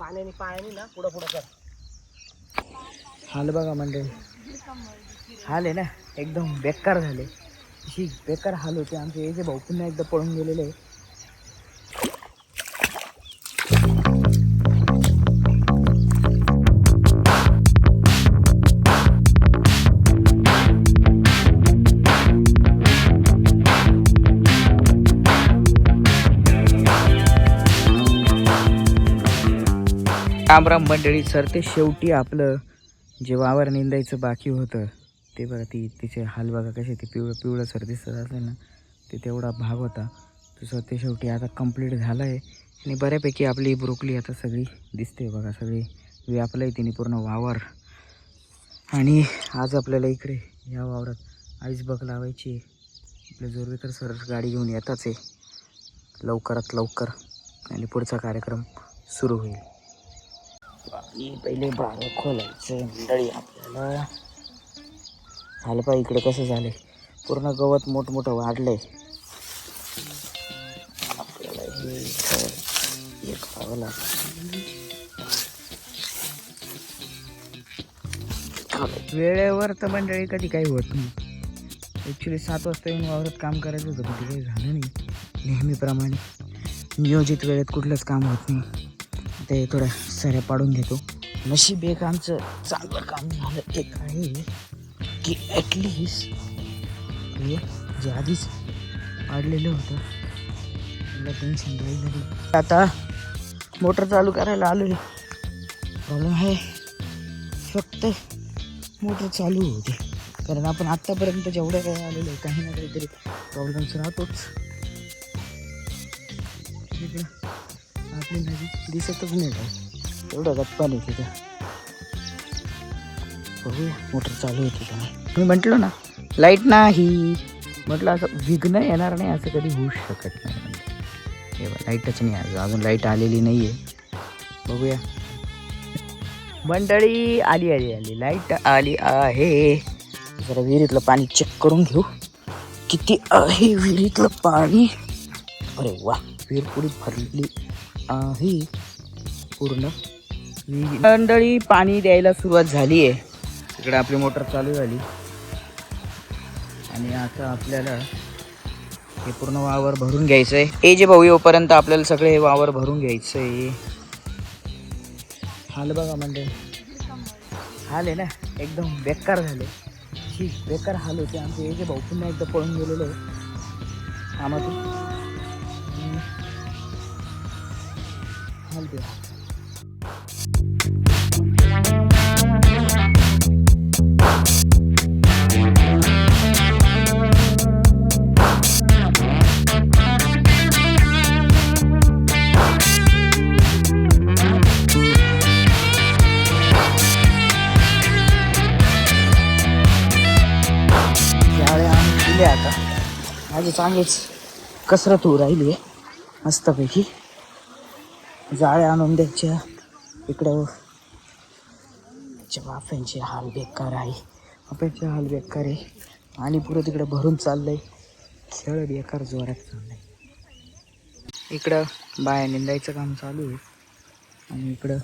पाण्याने पायाने ना पुढं पुढं कर. हाल बघा मंडळी. हाल आहे ना एकदम बेकार झाले. अशी बेकार हाल होते. आमचे हे जे भाऊ पुन्हा एकदा पळून गेलेले. आहे. रामराम मंडळी सर ते शेवटी आपलं जे वावर निंदायचं बाकी होतं ते बघा ती तिचे हाल बघा कसे ते पिवळं पिवळं सर दिसत असेल ना ते तेवढा भाग होता. तसं ते शेवटी आता कंप्लीट झालं आहे आणि बऱ्यापैकी आपली ब्रोकली आता सगळी दिसते बघा सगळी व्यापलं आहे तिने पूर्ण वावर. आणि आज आपल्याला इकडे या वावरात आईसबग लावायची आहे. आपले जोरवेकर सर गाडी घेऊन येताच आहे. लवकरात लवकर आणि पुढचा कार्यक्रम सुरू होईल. पाणी पहिले बाग खोलायचं मंडळी आपल्याला. झालं पा इकडे कसं झालंय. पूर्ण गवत मोठमोठं वाढलंय. आपल्याला हे एक हे करावं वेळेवर तर मंडळी कधी काही होत नाही. ॲक्च्युली सात वाजता येऊन वावरात काम करायचं होतं पण ते काही झालं नाही. नेहमीप्रमाणे. नियोजित वेळेत कुठलंच काम होत नाही. ते थोड्या सऱ्या पाडून घेतो. नशीब एक आमचं चांगलं काम झालं. एक आहे की ॲटलिस्ट हे जे आधीच पाडलेलं होतं मला टेन्शन राहिलं आता मोटर चालू करायला आलो प्रॉब्लेम आहे फक्त मोटर चालू होते. कारण आपण आत्तापर्यंत जेवढं काही आलेलं आहे काही ना काहीतरी प्रॉब्लेम्स राहतोच. इकडं आपली दिसतच नाही काय एवढं पाणी नाही तिथं. बघूया मोटर चालू होती का मी म्हटलो ना लाइट नाही. म्हटलं असं विघ्न येणार नाही असं कधी होऊ शकत नाही हे लाईटच नाही आज. अजून लाइट आलेली नाही आहे बघूया. मंडळी आली आली आली. लाइट आली आहे. जरा विहिरीतलं पाणी चेक करून घेऊ. किती आहे विहिरीतलं पाणी? अरे वा विहीर पुढे भरली. आहे. पूर्ण. मंडळी पाणी द्यायला सुरुवात झाली आहे. इकडे आपली मोटर चालू झाली. आणि आता आपल्याला हे पूर्ण वावर भरून घ्यायचं आहे हे जे भाऊ येऊपर्यंत आपल्याला सगळे हे वावर भरून घ्यायचं आहे हाल बघा म्हणजे हाल आहे ना? एकदम बेकार झाले. बेकार हाल होते. आमचे हे जे भाऊ पुन्हा एकदा पळून गेलेले आहे कामातून आता. माझी चांगलीच कसरत होऊ राहिली आहे मस्तपैकी. जाळे आणून द्यायच्या. इकडं च्या हाल बेकार आहे. वाफ्यांचे हाल बेकार आहे. आणि पुरं तिकडं भरून चाललंय. खेळ बेकार जोरात चाललंय. इकडं बाया निंदायचं काम चालू आहे. आणि इकडं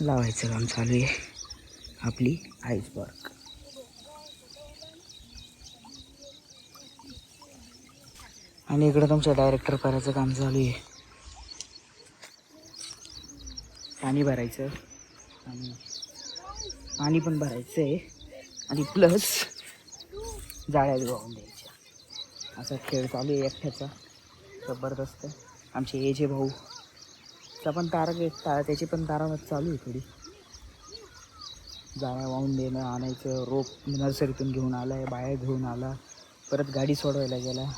लावायचं काम चालू आहे. आपली आईसबर्ग आणि इकडं तुमचं डायरेक्टर करायचं काम चालू आहे. पाणी भरायचं. आणि पाणी पण भरायचं आहे आणि प्लस जाळ्यात वाहून द्यायच्या. असा खेळ चालू आहे एकट्याचा. जबरदस्त. आमचे ए जे भाऊ. चा पण तारा तारा त्याची पण तारामत चालू आहे थोडी. जाळ्या वाहून देणं आणायचं. रोप नर्सरीतून घेऊन आला आहे बाया घेऊन आला. परत गाडी सोडवायला गेला.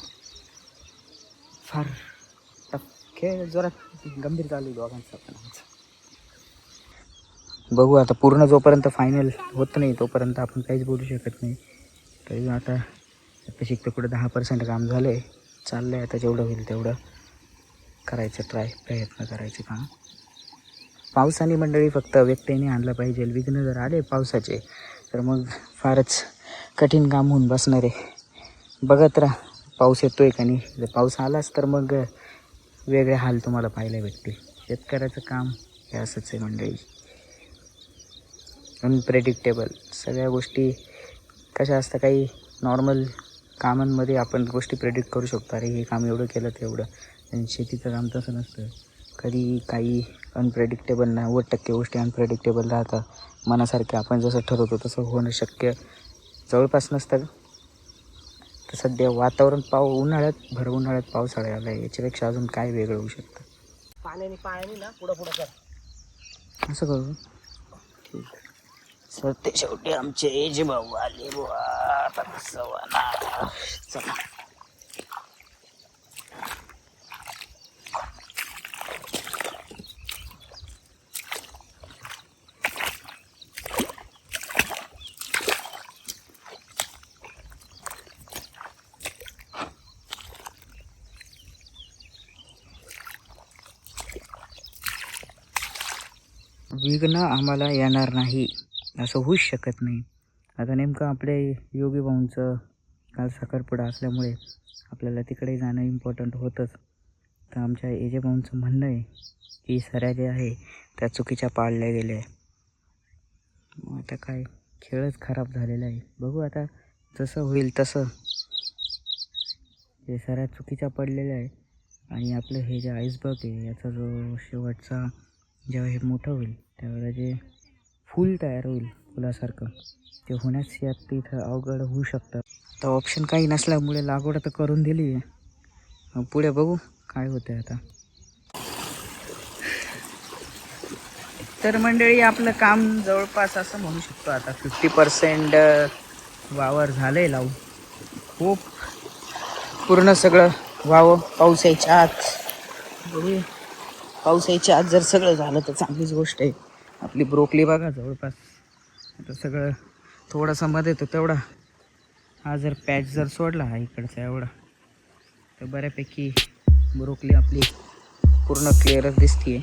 फार टफ खेळ. जोरात गंभीर चालू आहे दोघांचा पण आमचा. बघू आता पूर्ण जोपर्यंत फायनल होत नाही तोपर्यंत आपण काहीच बोलू शकत नाही. तरी आता आता शिकतं कुठं दहा पर्सेंट काम झालं आहे चाललं आहे आता जेवढं होईल तेवढं करायचं ट्राय प्रयत्न करायचे काम. पावसाने मंडळी फक्त व्यक्तीने आणलं पाहिजे विघ्न जर आले पावसाचे तर मग फारच कठीण काम होऊन बसणार आहे. बघत राहा पाऊस येतो आहे का नाही? जर पाऊस आलाच तर मग वेगळे हाल तुम्हाला पाहायला भेटतील. शेतकऱ्याचं काम हे असंच आहे मंडळी. अनप्रेडिक्टेबल सगळ्या गोष्टी कशा असतात काही नॉर्मल कामांमध्ये आपण गोष्टी प्रेडिक्ट करू शकतो. अरे हे काम एवढं केलं तेवढं आणि शेतीचं काम तसं नसतं. कधी काही अनप्रेडिक्टेबल नव्वद टक्के गोष्टी अनप्रेडिक्टेबल राहतात. मनासारखे आपण जसं ठरवतो तसं होणं शक्य. जवळपास नसतं तर सध्या वातावरण पाव उन्हाळ्यात भर उन्हाळ्यात पावसाळा आला आहे याच्यापेक्षा अजून काय वेगळं होऊ शकतं? पाण्याने पायाने ना पुढं पुढं कर. असं करू? ठीक सर ते शेवटी आमचे एज भाऊ आले बुवा. चला. विघ्न आम्हाला येणार नाही. असं होऊच शकत नाही. आता नेमकं आपल्या योगी भाऊंचं काल साखरपुडा असल्यामुळे आपल्याला तिकडे जाणं इम्पॉर्टंट होतंच. तर आमच्या एजे भाऊंचं म्हणणं आहे की सऱ्या जे आहे त्या चुकीच्या पाळल्या गेल्या आहे. मग आता काय? खेळच खराब झालेला आहे. बघू आता जसं होईल तसं. हे सऱ्या चुकीच्या पडलेल्या आहे आणि आपलं हे जे आईसबर्ग आहे याचा जो शेवटचा जेव्हा हे मोठं होईल त्यावेळेला जे फूल तयार होईल फुलासारखं. ते होण्यास यात तिथं अवघड होऊ शकतं. तर ऑप्शन काही नसल्यामुळे लागवड तर करून दिली आहे. पुढे बघू काय होतं आता. तर मंडळी आपलं काम जवळपास असं म्हणू शकतो आता. फिफ्टी पर्सेंट वावर झालं आहे लावून. खूप पूर्ण सगळं व्हावं पाऊस यायच्या आत. बघूया. पाऊस यायच्या आत जर सगळं झालं तर चांगलीच गोष्ट आहे. आपली ब्रोकली बघा जवळपास. आता सगळं थोडासा मध्ये येतो तेवढा. हा जर पॅच जर सोडला हा इकडचा एवढा. तर बऱ्यापैकी ब्रोकली आपली पूर्ण क्लिअरच दिसतीये.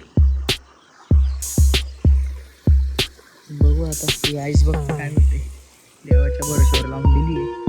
बघू आता ही आईस बघ काय होते देवाच्या भरोश्यावर लावून दिली